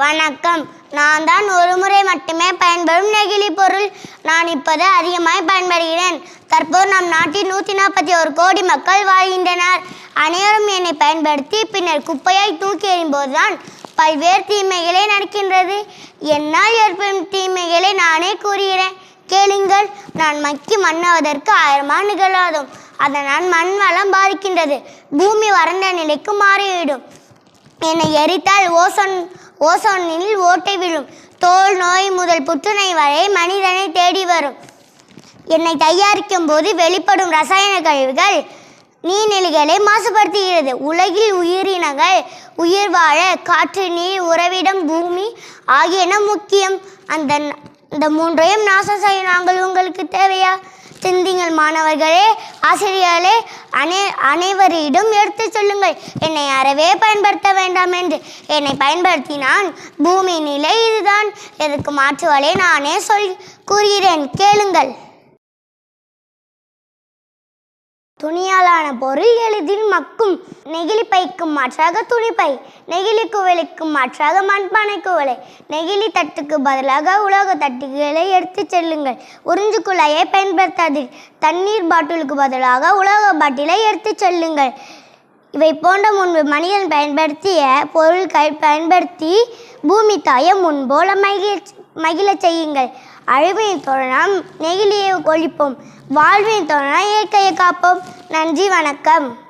வணக்கம். நான் தான் ஒரு முறை மட்டுமே பயன்படும் நெகிழி பொருள். நான் இப்போது அதிகமாய் பயன்படுகிறேன். தற்போது நம் நாட்டில் நூற்றி நாற்பத்தி ஒரு கோடி மக்கள் வாழ்கின்றனர். அனைவரும் என்னை பயன்படுத்தி பின்னர் குப்பையை தூக்கி எறியும்போதுதான் பல்வேறு தீமைகளே நடக்கின்றது. என்னால் ஏற்படும் தீமைகளை நானே கூறுகிறேன். கேளுங்கள். நான் மக்கி மண்ணாவதற்கு ஆயிரம் ஆண்டுகள் ஆகும் அதனால் மண் வளம் பாதிக்கின்றது. பூமி வறண்ட நிலைக்கு மாறிவிடும். என்னை எரித்தால் ஓசோன் ஓசோனில் ஓட்டை விழும். தோல் நோய் முதல் புற்றுநோய் வரை மனிதனை தேடி வரும். என்னை தயாரிக்கும் போது வெளிப்படும் ரசாயன கழிவுகள் நீர்நிலைகளை மாசுபடுத்துகிறது. உலகில் உயிரினங்கள் உயிர் வாழ காற்று நீர் உறவிடம் பூமி ஆகியன முக்கியம். அந்த இந்த மூன்றையும் நாசம் செய்ய நாங்கள் உங்களுக்கு தேவையா? சிந்திங்கள் மாணவர்களே ஆசிரியர்களே அனை அனைவரிடம் எடுத்துச் சொல்லுங்கள். என்னை அறவே பயன்படுத்த வேண்டாம் என்று. என்னை பயன்படுத்தினான். பூமி நிலை இதுதான். எதற்கு மாற்று நானே சொல் கூறுகிறேன். கேளுங்கள். துணியாலான பொருள் எளிதில் மக்கும். நெகிழி பைக்கு மாற்றாக துணிப்பை. நெகிழி குவலைக்கும் மாற்றாக மண்பானை குவலை நெகிழி தட்டுக்கு பதிலாக உலோக தட்டுகளை எடுத்துச் செல்லுங்கள். உறிஞ்சு குழாயை பயன்படுத்தாதீர். தண்ணீர் பாட்டிலுக்கு பதிலாக உலோக பாட்டிலை எடுத்துச் செல்லுங்கள். இவை போன்ற முன்பு மனிதன் பயன்படுத்திய பொருட்கள் பயன்படுத்தி பூமி தாயை முன்போல மகிழ மகிழச் செய்யுங்கள். அழிவின் தோழனம் நெகிழியை ஒழிப்போம் வாழ்வின் தோழனம் இயற்கையை காப்போம். நன்றி வணக்கம்.